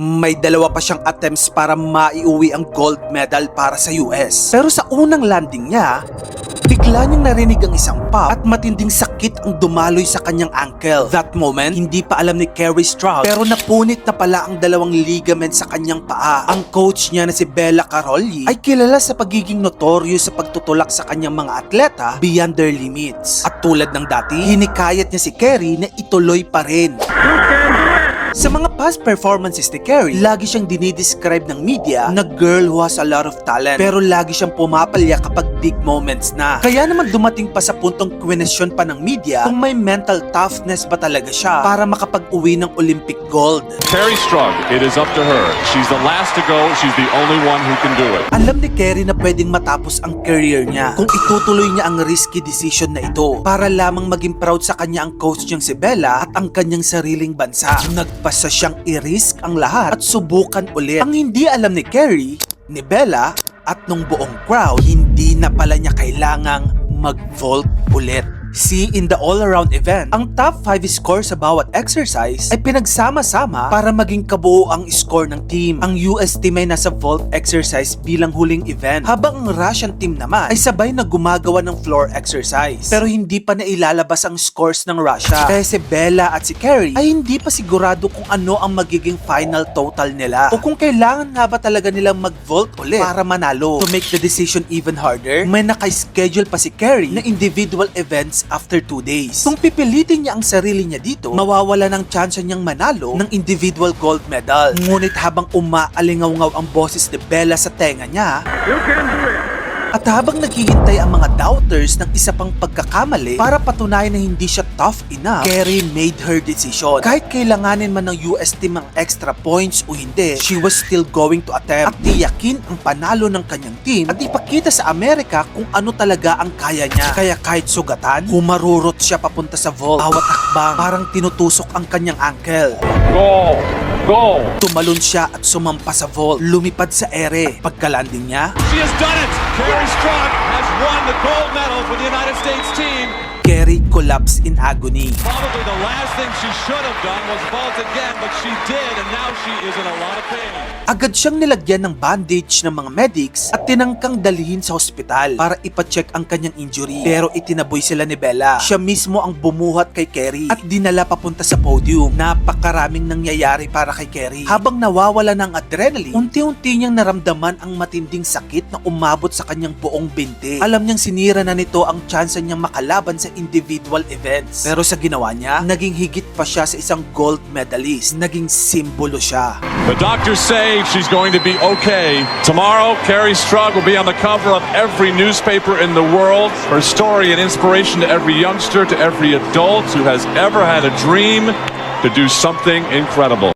May dalawa pa siyang attempts para maiuwi ang gold medal para sa US. Pero sa unang landing niya, bigla niyang narinig ang isang pop at matinding sakit ang dumaloy sa kanyang ankle. That moment, hindi pa alam ni Kerry Stroud pero napunit na pala ang dalawang ligament sa kanyang paa. Ang coach niya na si Bella Caroli ay kilala sa pagiging notorious sa pagtutulak sa kanyang mga atleta beyond their limits. At tulad ng dati, hinikayat niya si Kerry na ituloy pa rin. Sa mga past performances ni Carrie, lagi siyang dinidescribe ng media na girl who has a lot of talent. Pero lagi siyang pumapalya kapag big moments na. Kaya naman dumating pa sa puntong kwenesyon pa ng media kung may mental toughness ba talaga siya para makapag-uwi ng Olympic gold. Carrie Strug, it is up to her. She's the last to go. She's the only one who can do it. Alam ni Kerry na pwedeng matapos ang career niya kung itutuloy niya ang risky decision na ito para lamang maging proud sa kanya ang coach niyang si Bella at ang kanyang sariling bansa. Nagpasa siyang i-risk ang lahat at subukan ulit. Ang hindi alam ni Kerry, ni Bella, at nung buong crowd, hindi na pala niya kailangang mag-vault ulit. See, in the all-around event, ang top 5 score sa bawat exercise ay pinagsama-sama para maging kabuo ang score ng team. Ang US team ay nasa vault exercise bilang huling event, habang ang Russian team naman ay sabay na gumagawa ng floor exercise. Pero hindi pa na ilalabas ang scores ng Russia. Kaya si Bella at si Kerry ay hindi pa sigurado kung ano ang magiging final total nila o kung kailangan nga ba talaga nilang mag-vault ulit para manalo. To make the decision even harder, may naka-schedule pa si Kerry na individual events after 2 days. Kung pipilitin niya ang sarili niya dito, mawawala ng chance niyang manalo ng individual gold medal. Ngunit habang umaalingaw-ngaw ang boses ni Bella sa tenga niya, at habang naghihintay ang mga doubters ng isa pang pagkakamali para patunayan na hindi siya tough enough, Kerry made her decision. Kahit kailanganin man ng US team ang extra points o hindi, she was still going to attempt at tiyakin ang panalo ng kanyang team at ipakita sa Amerika kung ano talaga ang kaya niya. Kaya kahit sugatan, humarurot siya papunta sa vault. Bawat akbang parang tinutusok ang kanyang ankle. Go! Go! Tumalon siya at sumampa sa vault. Lumipad sa ere. Pagkalanding niya, She has done it! Carrie gold medal for the United States team. Kerry collapsed in agony. Probably the last thing she should have done was vault again, but she did, and now she is in a lot of pain. Agad siyang nilagyan ng bandage ng mga medics at tinangkang dalhin sa ospital para ipacheck ang kanyang injury. Pero itinaboy sila ni Bella. Siya mismo ang bumuhat kay Kerry at dinala papunta sa podium. Napakaraming nangyayari para kay Kerry. Habang nawawala ng adrenaline, unti-unti niyang naramdaman ang matinding sakit na umabot sa kanyang buong binti. Alam niyang sinira na nito ang chance niyang makalaban sa individual events. Pero sa ginawa niya, naging higit pa siya sa isang gold medalist. Naging simbolo siya. The doctors say she's going to be okay. Tomorrow, Carrie Strug will be on the cover of every newspaper in the world. Her story an inspiration to every youngster, to every adult who has ever had a dream to do something incredible.